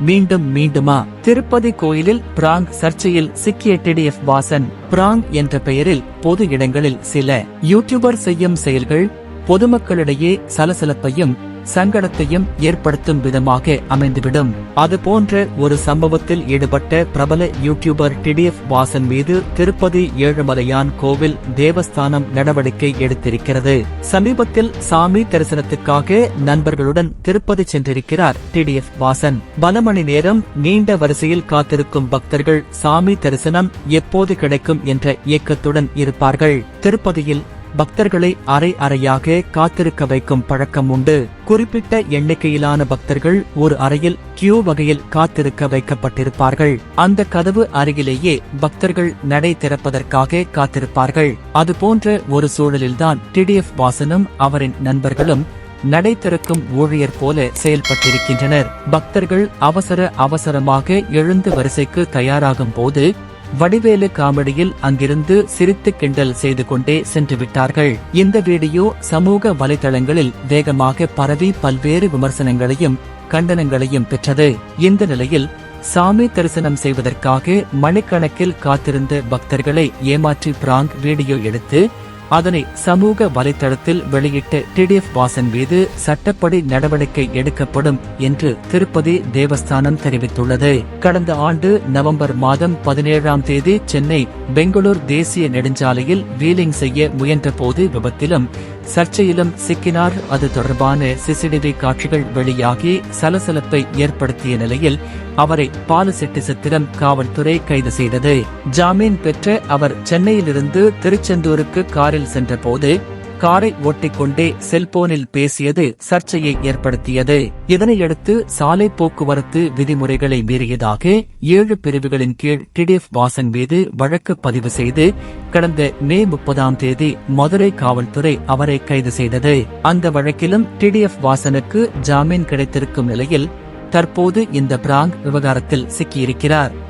மீண்டும் மீண்டுமா திருப்பதி கோயிலில் பிராங்க் சர்ச்சையில் சிக்கிய டிடிஎஃப் வாசன். பிராங்க் என்ற பெயரில் பொது இடங்களில் சில யூடியூபர் செய்யும் செயல்கள் பொதுமக்களிடையே சலசலப்பையும் சங்கடத்தையும் ஏற்படுத்தும் விதமாக அமைந்துவிடும். அது போன்ற ஒரு சம்பவத்தில் ஈடுபட்ட பிரபல யூடியூபர் டிடிஎஃப் வாசன் மீது திருப்பதி ஏழுமலையான் கோவில் தேவஸ்தானம் நடவடிக்கை எடுத்திருக்கிறது. சமீபத்தில் சாமி தரிசனத்துக்காக நண்பர்களுடன் திருப்பதி சென்றிருக்கிறார் டிடிஎஃப் வாசன். பல மணி நேரம் நீண்ட வரிசையில் காத்திருக்கும் பக்தர்கள் சாமி தரிசனம் எப்போது கிடைக்கும் என்ற இயக்கத்துடன் இருப்பார்கள். திருப்பதியில் பக்தர்களை அரை அறையாக காத்திருக்க வைக்கும் பழக்கம் உண்டு. குறிப்பிட்ட எண்ணிக்கையிலான பக்தர்கள் ஒரு அறையில் கியூ வகையில் காத்திருக்க வைக்கப்பட்டிருப்பார்கள். அந்த கதவு அருகிலேயே பக்தர்கள் நடை திறப்பதற்காக காத்திருப்பார்கள். அதுபோன்ற ஒரு சூழலில்தான் டிடிஎஃப் வாசனும் அவரின் நண்பர்களும் நடை திறக்கும் ஊழியர் போல செயல்பட்டிருக்கின்றனர். பக்தர்கள் அவசர அவசரமாக எழுந்து வரிசைக்கு தயாராகும் போது வடிவேலு காமெடியில் அங்கிருந்து சிரித்து கிண்டல் செய்து கொண்டே சென்று விட்டார்கள். இந்த வீடியோ சமூக வலைதளங்களில் வேகமாக பரவி பல்வேறு விமர்சனங்களையும் கண்டனங்களையும் பெற்றது. இந்த நிலையில் சாமி தரிசனம் செய்வதற்காக மணிக்கணக்கில் காத்திருந்த பக்தர்களை ஏமாற்றி பிராங்க் வீடியோ எடுத்து அதனை சமூக வலைதளத்தில் வெளியிட்ட டிடிஎஃப் வாசன் மீது சட்டப்படி நடவடிக்கை எடுக்கப்படும் என்று திருப்பதி தேவஸ்தானம் தெரிவித்துள்ளது. கடந்த ஆண்டு நவம்பர் மாதம் பதினேழாம் தேதி சென்னை பெங்களூர் தேசிய நெடுஞ்சாலையில் வீலிங் செய்ய முயன்றபோது விபத்திலும் சர்ச்சையிலும் சிக்கினார். அது தொடர்பான சிசிடிவி காட்சிகள் வெளியாகி சலசலப்பை ஏற்படுத்திய நிலையில் அவரை பாலசெட்டி சித்திரம் காவல்துறை கைது செய்தது. ஜாமீன் பெற்ற அவர் சென்னையிலிருந்து திருச்செந்தூருக்கு காரில் சென்றபோது காரை ஓட்டிக்கொண்டே செல்போனில் பேசியது சர்ச்சையை ஏற்படுத்தியது. இதனையடுத்து சாலை போக்குவரத்து விதிமுறைகளை மீறியதாக ஏழு பிரிவுகளின் கீழ் டிடிஎஃப் வாசன் மீது வழக்கு பதிவு செய்து கடந்த மே முப்பதாம் தேதி மதுரை காவல்துறை அவரை கைது செய்தது. அந்த வழக்கிலும் டிடிஎஃப் வாசனுக்கு ஜாமீன் கிடைத்திருக்கும் நிலையில் தற்போது இந்த பிராங்க் விவகாரத்தில் சிக்கியிருக்கிறார்.